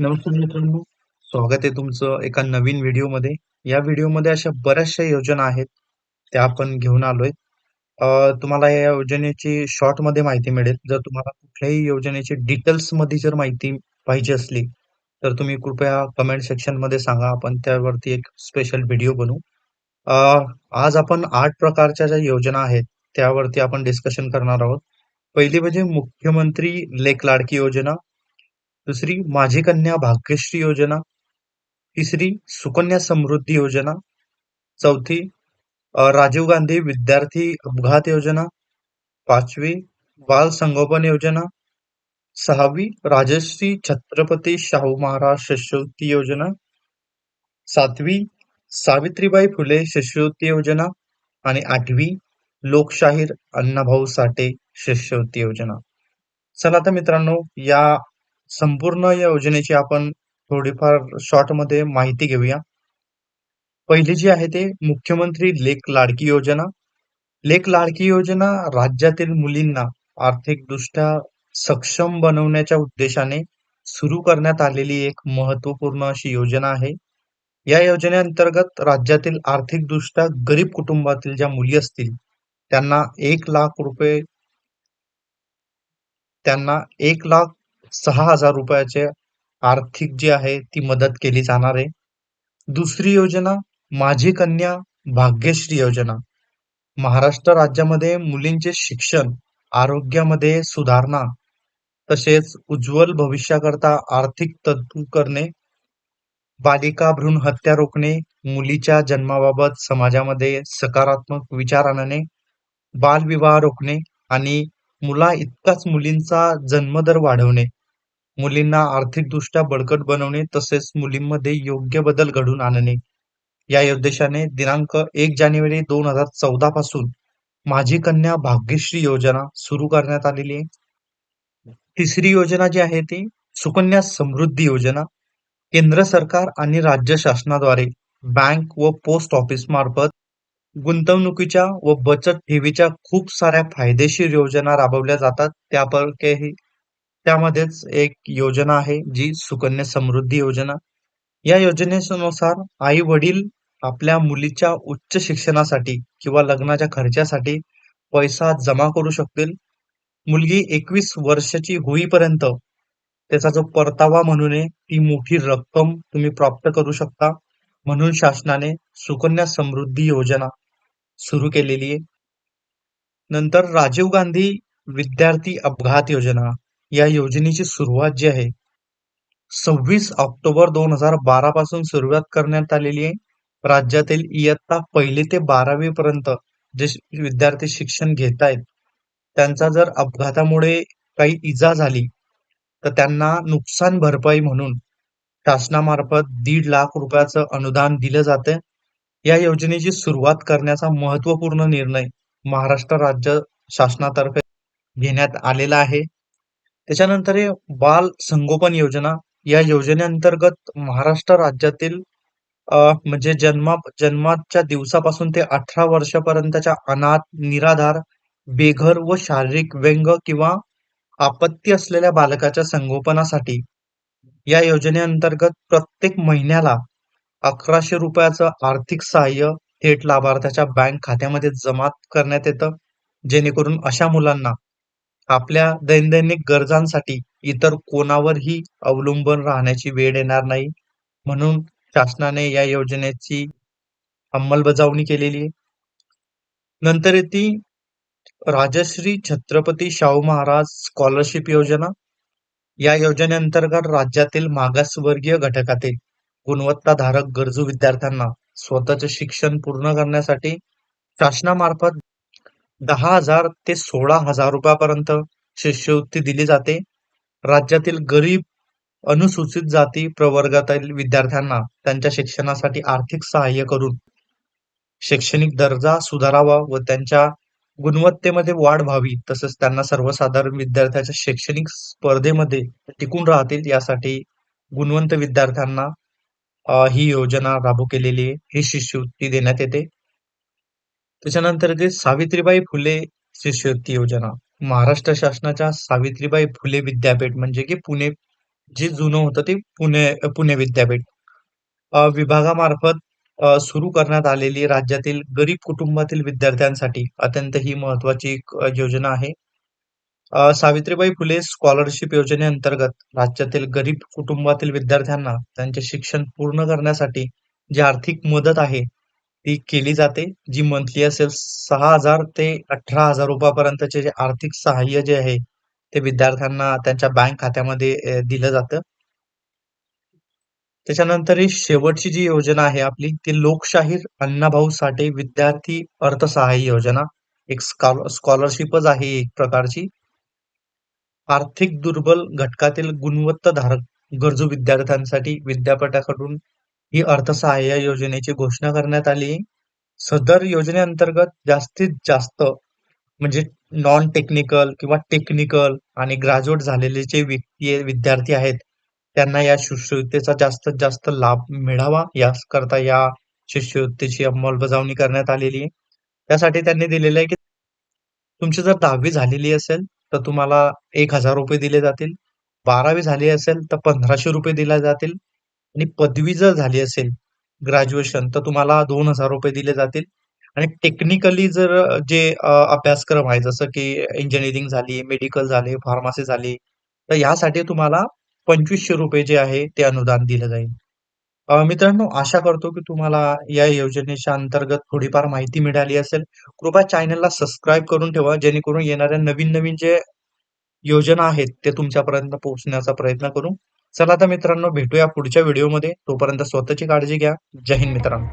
नमस्कार मित्रांनो. स्वागत आहे तुमचं एका नवीन व्हिडिओमध्ये. या व्हिडिओमध्ये अशा बऱ्याचशा योजना आहेत त्या आपण घेऊन आलोय. तुम्हाला या योजनेची शॉर्टमध्ये माहिती मिळेल. जर तुम्हाला कुठल्याही योजनेची डिटेल्समध्ये जर माहिती पाहिजे असली तर तुम्ही कृपया कमेंट सेक्शनमध्ये सांगा. आपण त्यावरती एक स्पेशल व्हिडिओ बनवू. आज आपण आठ प्रकारच्या ज्या योजना आहेत त्यावरती आपण डिस्कशन करणार आहोत. पहिली म्हणजे मुख्यमंत्री लेख लाडकी योजना. दुसरी माझी कन्या भाग्यश्री योजना. तिसरी सुकन्या समृद्धी योजना. चौथी राजीव गांधी विद्यार्थी अपघात योजना. पाचवी बाल संगोपन योजना. सहावी राजश्री छत्रपती शाहू महाराज शिष्यवृत्ती योजना. सातवी सावित्रीबाई फुले शिष्यवृत्ती योजना. आणि आठवी लोकशाहीर अण्णाभाऊ साठे शिष्यवृत्ती योजना. चला आता मित्रांनो या संपूर्ण या योजनेची आपण थोडीफार शॉर्टमध्ये माहिती घेऊया. पहिली जी आहे ते मुख्यमंत्री लेख लाडकी योजना. लेख लाडकी योजना राज्यातील मुलींना आर्थिकदृष्ट्या सक्षम बनवण्याच्या उद्देशाने सुरू करण्यात आलेली एक महत्त्वपूर्ण अशी योजना आहे. या योजनेअंतर्गत राज्यातील आर्थिकदृष्ट्या गरीब कुटुंबातील ज्या मुली असतील त्यांना एक लाख रुपये त्यांना एक लाख सहा हजार रुपयाचे आर्थिक जी आहे ती मदत केली जाणार आहे. दुसरी योजना माझी कन्या भाग्यश्री योजना. महाराष्ट्र राज्यामध्ये मुलींचे शिक्षण आरोग्यामध्ये सुधारणा तसेच उज्ज्वल भविष्याकरता आर्थिक तरतूद करणे बालिका भ्रूण हत्या रोखणे मुलीच्या जन्माबाबत समाजामध्ये सकारात्मक विचार आणणे बालविवाह रोखणे आणि मुला इतकाच मुलींचा जन्मदर वाढवणे. मुलींना आर्थिकदृष्ट्या बळकट बनवणे तसेच मुलींमध्ये योग्य बदल घडवून आणणे. या उद्देशाने दिनांक एक जानेवारी दोन हजार चौदा पासून माझी कन्या भाग्यश्री योजना सुरू करण्यात आलेली आहे. तिसरी योजना जी आहे ती सुकन्या समृद्धी योजना. केंद्र सरकार आणि राज्य शासनाद्वारे बँक व पोस्ट ऑफिस मार्फत गुंतवणुकीच्या व बचत ठेवीच्या खूप साऱ्या फायदेशीर योजना राबवल्या जातात. त्यापैकी त्यामध्येच एक योजना आहे जी सुकन्या समृद्धी योजना. या योजनेनुसार आई वडील आपल्या मुलीच्या उच्च शिक्षणासाठी किंवा लग्नाच्या खर्चासाठी पैसा जमा करू शकतील. मुलगी एकवीस वर्षाची होईपर्यंत त्याचा जो परतावा म्हणून आहे ती मोठी रक्कम तुम्ही प्राप्त करू शकता. म्हणून शासनाने सुकन्या समृद्धी योजना सुरू केलेली आहे. नंतर राजीव गांधी विद्यार्थी अपघात योजना. या योजनेची सुरुवात जी आहे सव्वीस ऑक्टोबर दोन हजार बारा पासून सुरुवात करण्यात आलेली आहे. राज्यातील इयत्ता पहिली ते बारावी पर्यंत जे विद्यार्थी शिक्षण घेत आहेत त्यांचा जर अपघातामुळे काही इजा झाली तर त्यांना नुकसान भरपाई म्हणून शासनामार्फत दीड लाख रुपयाचं अनुदान दिलं जातं या योजनेची सुरुवात करण्याचा महत्त्वपूर्ण निर्णय महाराष्ट्र राज्य शासनातर्फे घेण्यात आलेला आहे. त्याच्यानंतर आहे बाल संगोपन योजना या योजनेअंतर्गत महाराष्ट्र राज्यातील अ, म्हणजे जन्मा जन्माच्या दिवसापासून ते अठरा वर्षापर्यंतच्या अनाथ निराधार बेघर व शारीरिक व्यंग किंवा आपत्ती असलेल्या बालकाच्या संगोपनासाठी या योजनेअंतर्गत प्रत्येक महिन्याला अकराशे रुपयाचं आर्थिक सहाय्य थेट लाभार्थ्याच्या बँक खात्यामध्ये जमा करण्यात येतं. जेणेकरून अशा मुलांना आपल्या दैनंदिन गरजांसाठी इतर कोणावरही अवलंबून राहण्याची वेळ येणार नाही. म्हणून शासनाने या योजनेची अंमलबजावणी केलेली आहे. नंतर येते राजश्री छत्रपती शाहू महाराज स्कॉलरशिप योजना. या योजनेअंतर्गत राज्यातील मागासवर्गीय घटकातील गुणवत्ताधारक गरजू विद्यार्थ्यांना स्वतःचे शिक्षण पूर्ण करण्यासाठी शासनामार्फत दहा हजार ते सोळा हजार रुपयापर्यंत शिष्यवृत्ती दिली जाते. राज्यातील गरीब अनुसूचित जाती प्रवर्गातील विद्यार्थ्यांना त्यांच्या शिक्षणासाठी आर्थिक सहाय्य करून शैक्षणिक दर्जा सुधारावा व त्यांच्या गुणवत्तेमध्ये वाढ व्हावी तसंच त्यांना सर्वसाधारण विद्यार्थ्याच्या शैक्षणिक स्पर्धेमध्ये टिकून राहतील यासाठी गुणवंत विद्यार्थ्यांना ही योजना लागू केलेली आहे. ही शिष्यवृत्ती देण्यात येते. त्याच्यानंतर ते सावित्रीबाई फुले शिष्यवृत्ती योजना महाराष्ट्र शासनाच्या सावित्रीबाई फुले विद्यापीठ म्हणजे की पुणे जे जुनं होतं ते पुणे पुणे विद्यापीठ विभागामार्फत सुरू करण्यात आलेली राज्यातील गरीब कुटुंबातील विद्यार्थ्यांसाठी अत्यंत ही महत्वाची योजना आहे. सावित्रीबाई फुले स्कॉलरशिप योजनेअंतर्गत राज्यातील गरीब कुटुंबातील विद्यार्थ्यांना त्यांचे शिक्षण पूर्ण करण्यासाठी जी आर्थिक मदत आहे ती केली जाते. जी मंथली असेल सहा हजार ते अठरा हजार रुपयापर्यंतचे जे आर्थिक सहाय्य जे आहे ते विद्यार्थ्यांना त्यांच्या बँक खात्यामध्ये दिलं जातं. त्याच्यानंतर ही शेवटची जी योजना आहे आपली ती लोकशाहीर अण्णाभाऊ साठे विद्यार्थी अर्थसहाय्य योजना. एक स्कॉलरशिपच आहे एक प्रकारची. आर्थिक दुर्बल घटकातील गुणवत्ताधारक गरजू विद्यार्थ्यांसाठी विद्यापीठाकडून ही अर्थसहाय्य योजनेची घोषणा करण्यात आली सदर योजनेअंतर्गत जास्तीत जास्त म्हणजे नॉन टेक्निकल किंवा टेक्निकल आणि ग्रॅज्युएट झालेले जे व्यक्ती विद्यार्थी आहेत, त्यांना या शिष्यवृत्तीचा जास्तीत जास्त लाभ मिळावा याकरता या शिष्यवृत्तीची अंमलबजावणी करण्यात आलेली आहे. त्यासाठी त्यांनी दिलेलं आहे की तुमची जर 10वी झालेली असेल, तर तुम्हाला ₹1000 दिले जातील. 12वी झाली असेल, तर ₹1500 दिले जातील आणि पदवी जर झाली असेल, ग्रॅज्युएशन, तर तुम्हाला ₹2000 दिले जातील आणि टेक्निकली जर जे अभ्यासक्रम आहे, जसं की इंजिनिअरिंग झाली, मेडिकल झाले, फार्मसी झाली, तर यासाठी तुम्हाला ₹2500 जे आहे ते अनुदान दिलं जाईल. मित्रांनो आशा करतो की तुम्हाला या योजनेच्या अंतर्गत थोडीफार माहिती मिळाली असेल. कृपया चॅनलला सबस्क्राईब करून ठेवा, जेणेकरून येणाऱ्या नवीन-नवीन जे योजना आहेत, ते तुमच्यापर्यंत पोहोचण्याचा प्रयत्न करू. चला तर मित्रांनो भेटूया पुढच्या व्हिडिओमध्ये. तोपर्यंत स्वतःची काळजी घ्या. जय हिंद मित्रांनो.